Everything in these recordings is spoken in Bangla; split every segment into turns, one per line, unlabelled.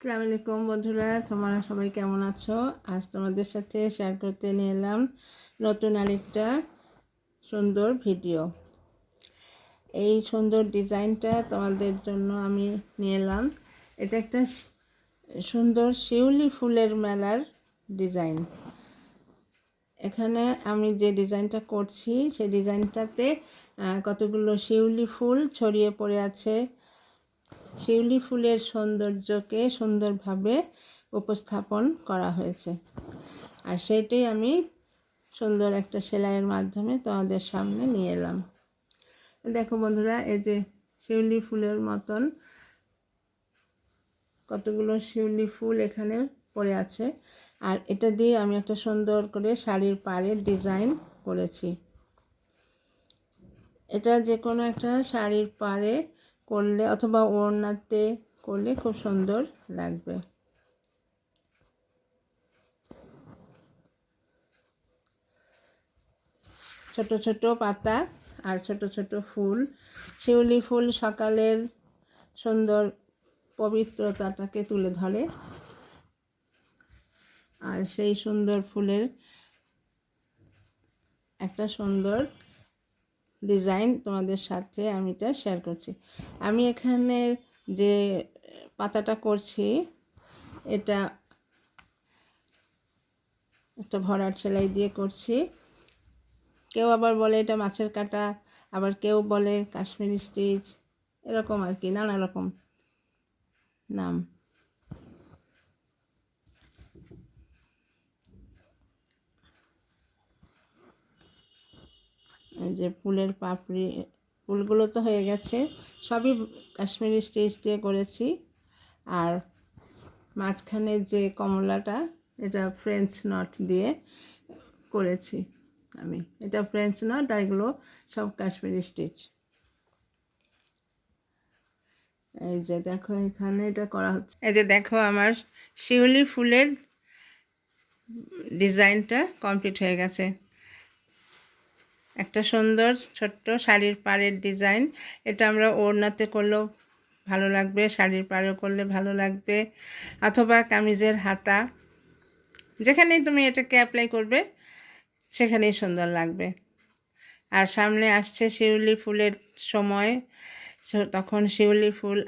আসসালামু আলাইকুম বন্ধুরা, তোমরা সবাই কেমন আছো? আজ তোমাদের সাথে শেয়ার করতে নিয়ে এলাম নতুন আরেকটা সুন্দর ভিডিও এই সুন্দর ডিজাইনটা তোমাদের জন্য আমি নিয়ে এলাম। এটা একটা সুন্দর শিউলি ফুলের মেলার ডিজাইন। এখানে আমি যে ডিজাইনটা করছি সেই ডিজাইনটাতে কতগুলো শিউলি ফুল ছড়িয়ে পড়ে আছে। শিউলি ফুলের সৌন্দর্যকে সুন্দরভাবে উপস্থাপন করা হয়েছে। আর সেইটাই আমি সুন্দর একটা সেলাইয়ের মাধ্যমে তোমাদের সামনে নিয়ে এলাম। দেখো বন্ধুরা, এই যে শিউলি ফুলের মতন কতগুলো শিউলি ফুল এখানে পড়ে আছে। আর এটা দিয়ে আমি একটা সুন্দর করে শাড়ির পাড়ের ডিজাইন করেছি। এটা যে কোনো একটা শাড়ির পাড়ে করলে অথবা ওড়নাতে করলে খুব সুন্দর লাগবে। ছোট ছোট পাতা আর ছোট ছোট ফুল, শিউলি ফুল সকালের সুন্দর পবিত্রতাটাকে তুলে ধরে। আর সেই সুন্দর ফুলের একটা সুন্দর ডিজাইন তোমাদের সাথে আমি এটা শেয়ার করছি। আমি এখানে যে পাতাটা করছি, এটা একটা ভরাট সেলাই দিয়ে করছি। কেউ আবার বলে এটা মাছের কাটা, আবার কেউ বলে কাশ্মীরি স্টিচ, এরকম আর কি, নানা রকম নাম। যে ফুলের পাপড়ি, ফুলগুলো তো হয়ে গেছে। সবই কাশ্মীরি স্টিচ দিয়ে করেছি। আর মাঝখানে যে কমলাটা, এটা ফ্রেঞ্চ নট দিয়ে করেছি আমি। এটা ফ্রেঞ্চ নট আর এগুলো সব কাশ্মীরি স্টিচ এই যে দেখো এখানে এটা করা হচ্ছে। এই যে দেখো আমার শিউলি ফুলের ডিজাইনটা কমপ্লিট হয়ে গেছে। একটা সুন্দর ছোট্ট শাড়ির পাড়ের ডিজাইন। এটা আমরা ওড়নাতে করলেও ভালো লাগবে, শাড়ির পাড়েও করলে ভালো লাগবে, অথবা কামিজের হাতা। যেখানেই তুমি এটাকে অ্যাপ্লাই করবে, সেখানেই সুন্দর লাগবে। আর সামনে আসছে শিউলি ফুলের সময়। তখন শিউলি ফুল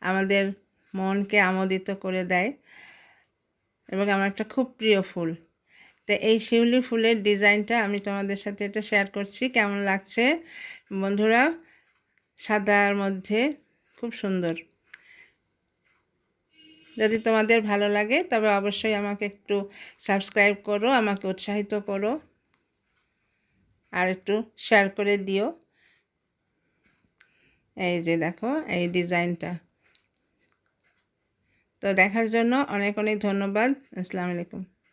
আমাদের মনকে আমোদিত করে দেয়। এবং আমার একটা খুব প্রিয় ফুল। তো এই শিউলি ফুলের ডিজাইনটা আমি তোমাদের সাথে এটা শেয়ার করছি। কেমন লাগছে? বন্ধুরা, সাদার মধ্যে খুব সুন্দর। যদি তোমাদের ভালো লাগে, তবে অবশ্যই আমাকে একটু সাবস্ক্রাইব করো, আমাকে উৎসাহিত করো। আর একটু শেয়ার করে দিও। এই যে দেখো, এই ডিজাইনটা। তো দেখার জন্য অনেক অনেক ধন্যবাদ। আসসালামু আলাইকুম।